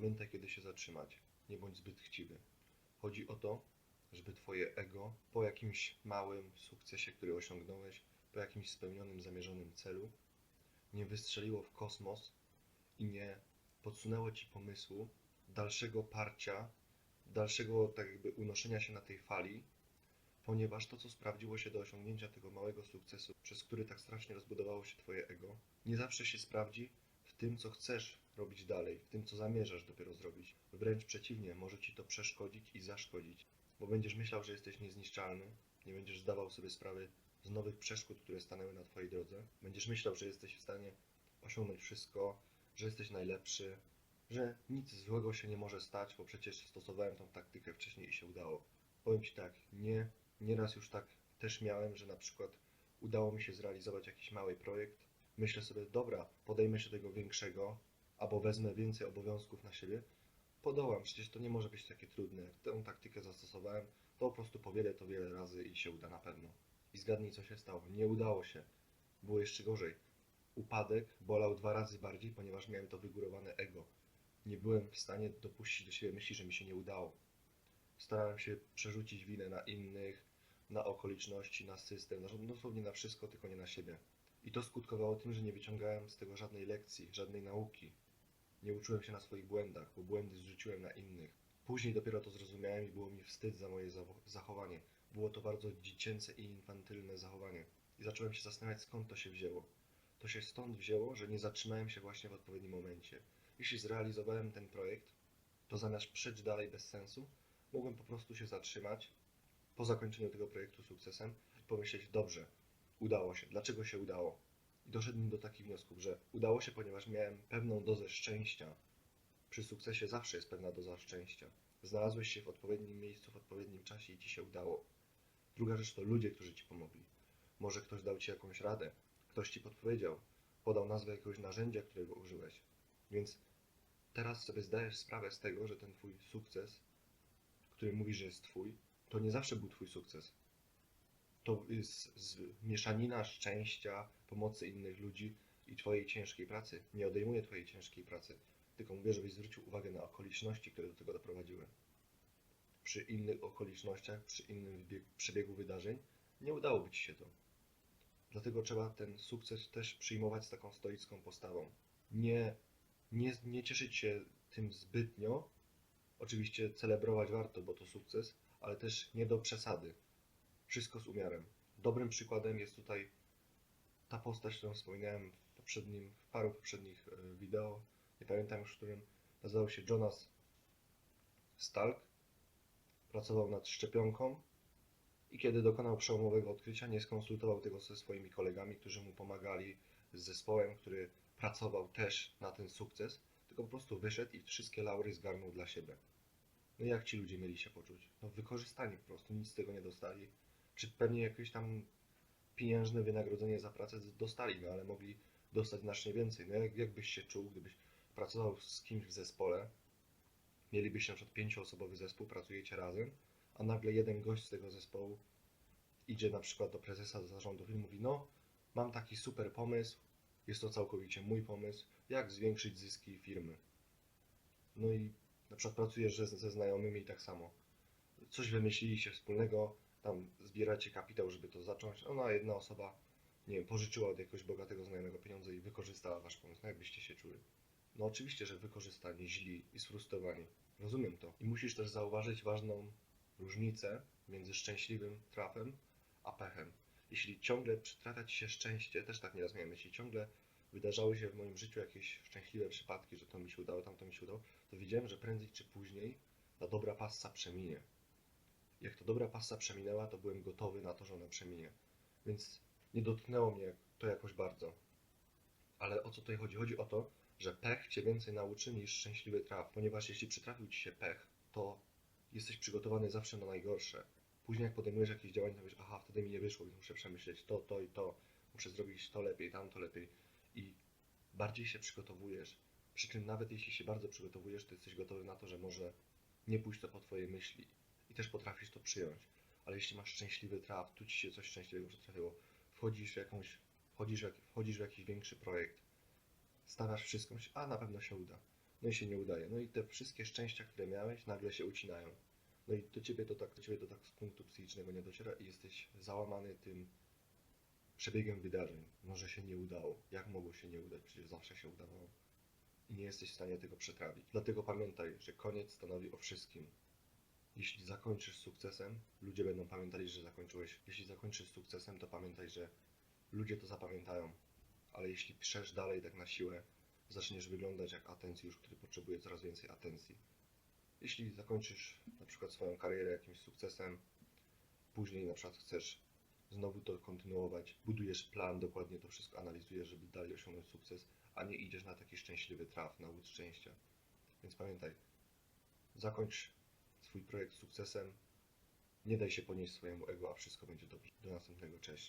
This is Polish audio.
Pamiętaj, kiedy się zatrzymać. Nie bądź zbyt chciwy. Chodzi o to, żeby twoje ego po jakimś małym sukcesie, który osiągnąłeś, po jakimś spełnionym, zamierzonym celu, nie wystrzeliło w kosmos i nie podsunęło ci pomysłu dalszego parcia, dalszego tak jakby unoszenia się na tej fali, ponieważ to, co sprawdziło się do osiągnięcia tego małego sukcesu, przez który tak strasznie rozbudowało się twoje ego, nie zawsze się sprawdzi tym, co chcesz robić dalej, w tym, co zamierzasz dopiero zrobić. Wręcz przeciwnie, może ci to przeszkodzić i zaszkodzić, bo będziesz myślał, że jesteś niezniszczalny, nie będziesz zdawał sobie sprawy z nowych przeszkód, które stanęły na twojej drodze. Będziesz myślał, że jesteś w stanie osiągnąć wszystko, że jesteś najlepszy, że nic złego się nie może stać, bo przecież stosowałem tą taktykę wcześniej i się udało. Powiem Ci tak, nie, nieraz już tak też miałem, że na przykład udało mi się zrealizować jakiś mały projekt. Myślę sobie, dobra, podejmę się tego większego, albo wezmę więcej obowiązków na siebie. Podołam, przecież to nie może być takie trudne. Tę taktykę zastosowałem, to po prostu powielę to wiele razy i się uda na pewno. I zgadnij, co się stało. Nie udało się. Było jeszcze gorzej. Upadek bolał dwa razy bardziej, ponieważ miałem to wygórowane ego. Nie byłem w stanie dopuścić do siebie myśli, że mi się nie udało. Starałem się przerzucić winę na innych, na okoliczności, na system, na, dosłownie na wszystko, tylko nie na siebie. I to skutkowało tym, że nie wyciągałem z tego żadnej lekcji, żadnej nauki. Nie uczyłem się na swoich błędach, bo błędy zrzuciłem na innych. Później dopiero to zrozumiałem i było mi wstyd za moje zachowanie. Było to bardzo dziecięce i infantylne zachowanie. I zacząłem się zastanawiać, skąd to się wzięło. To się stąd wzięło, że nie zatrzymałem się właśnie w odpowiednim momencie. Jeśli zrealizowałem ten projekt, to zamiast przejść dalej bez sensu, mogłem po prostu się zatrzymać po zakończeniu tego projektu sukcesem i pomyśleć, dobrze, udało się. Dlaczego się udało? I doszedłem do takich wniosków, że udało się, ponieważ miałem pewną dozę szczęścia. Przy sukcesie zawsze jest pewna doza szczęścia. Znalazłeś się w odpowiednim miejscu, w odpowiednim czasie i ci się udało. Druga rzecz to ludzie, którzy ci pomogli. Może ktoś dał ci jakąś radę, ktoś ci podpowiedział, podał nazwę jakiegoś narzędzia, którego użyłeś. Więc teraz sobie zdajesz sprawę z tego, że ten twój sukces, który mówisz, że jest twój, to nie zawsze był twój sukces. To jest z mieszanina szczęścia, pomocy innych ludzi i twojej ciężkiej pracy. Nie odejmuję twojej ciężkiej pracy, tylko mówię, żebyś zwrócił uwagę na okoliczności, które do tego doprowadziły. Przy innych okolicznościach, przy innym przebiegu wydarzeń nie udałoby ci się to. Dlatego trzeba ten sukces też przyjmować z taką stoicką postawą. Nie, nie, nie cieszyć się tym zbytnio. Oczywiście celebrować warto, bo to sukces, ale też nie do przesady. Wszystko z umiarem. Dobrym przykładem jest tutaj ta postać, którą wspominałem w, poprzednim, w paru poprzednich e, wideo. Nie pamiętam już, w którym nazywał się Jonas Stalk. Pracował nad szczepionką i kiedy dokonał przełomowego odkrycia, nie skonsultował tego ze swoimi kolegami, którzy mu pomagali, z zespołem, który pracował też na ten sukces, tylko po prostu wyszedł i wszystkie laury zgarnął dla siebie. No i jak ci ludzie mieli się poczuć? No wykorzystani po prostu, nic z tego nie dostali. Czy pewnie jakieś tam pieniężne wynagrodzenie za pracę dostali, no ale mogli dostać znacznie więcej. No jak, jak byś się czuł, gdybyś pracował z kimś w zespole, mielibyście na przykład pięcioosobowy zespół, pracujecie razem, a nagle jeden gość z tego zespołu idzie na przykład do prezesa zarządu i mówi, no mam taki super pomysł, jest to całkowicie mój pomysł, jak zwiększyć zyski firmy. No i na przykład pracujesz ze, ze znajomymi i tak samo. Coś wymyśliliście wspólnego, tam zbieracie kapitał, żeby to zacząć. Ona jedna osoba, nie wiem, pożyczyła od jakiegoś bogatego znajomego pieniądze i wykorzystała wasz pomysł. No jak byście się czuli? No oczywiście, że wykorzystani, źli i sfrustrowani. Rozumiem to. I musisz też zauważyć ważną różnicę między szczęśliwym trafem a pechem. Jeśli ciągle przytrafia ci się szczęście, też tak nieraz miałem, jeśli ciągle wydarzały się w moim życiu jakieś szczęśliwe przypadki, że to mi się udało, tamto mi się udało, to wiedziałem, że prędzej czy później ta dobra passa przeminie. Jak ta dobra passa przeminęła, to byłem gotowy na to, że ona przeminie. Więc nie dotknęło mnie to jakoś bardzo. Ale o co tutaj chodzi? Chodzi o to, że pech cię więcej nauczy niż szczęśliwy traf, ponieważ jeśli przytrafił ci się pech, to jesteś przygotowany zawsze na najgorsze. Później jak podejmujesz jakieś działania, to wiesz, aha, wtedy mi nie wyszło, więc muszę przemyśleć to, to i to, muszę zrobić to lepiej, tamto lepiej i bardziej się przygotowujesz. Przy czym nawet jeśli się bardzo przygotowujesz, to jesteś gotowy na to, że może nie pójść to po twojej myśli i też potrafisz to przyjąć. Ale jeśli masz szczęśliwy traf, tu ci się coś szczęśliwego przytrafiło, wchodzisz w jakąś, wchodzisz wchodzisz w jakiś większy projekt, stawiasz wszystko, a na pewno się uda. no i się nie udaje. No i te wszystkie szczęścia, które miałeś, nagle się ucinają. No i do ciebie to tak, do ciebie to tak z punktu psychicznego nie dociera i jesteś załamany tym przebiegiem wydarzeń. Może się nie udało. Jak mogło się nie udać? Przecież zawsze się udawało. I nie jesteś w stanie tego przetrawić. Dlatego pamiętaj, że koniec stanowi o wszystkim. Jeśli zakończysz sukcesem, ludzie będą pamiętali, że zakończyłeś. Jeśli zakończysz sukcesem, to pamiętaj, że ludzie to zapamiętają. Ale jeśli piszesz dalej tak na siłę, zaczniesz wyglądać jak atencjusz, który potrzebuje coraz więcej atencji. Jeśli zakończysz na przykład swoją karierę jakimś sukcesem, później na przykład chcesz znowu to kontynuować, budujesz plan, dokładnie to wszystko analizujesz, żeby dalej osiągnąć sukces, a nie idziesz na taki szczęśliwy traf, na łód szczęścia. Więc pamiętaj, zakończ swój projekt sukcesem, nie daj się ponieść swojemu ego, a wszystko będzie dobrze. Do następnego, cześć.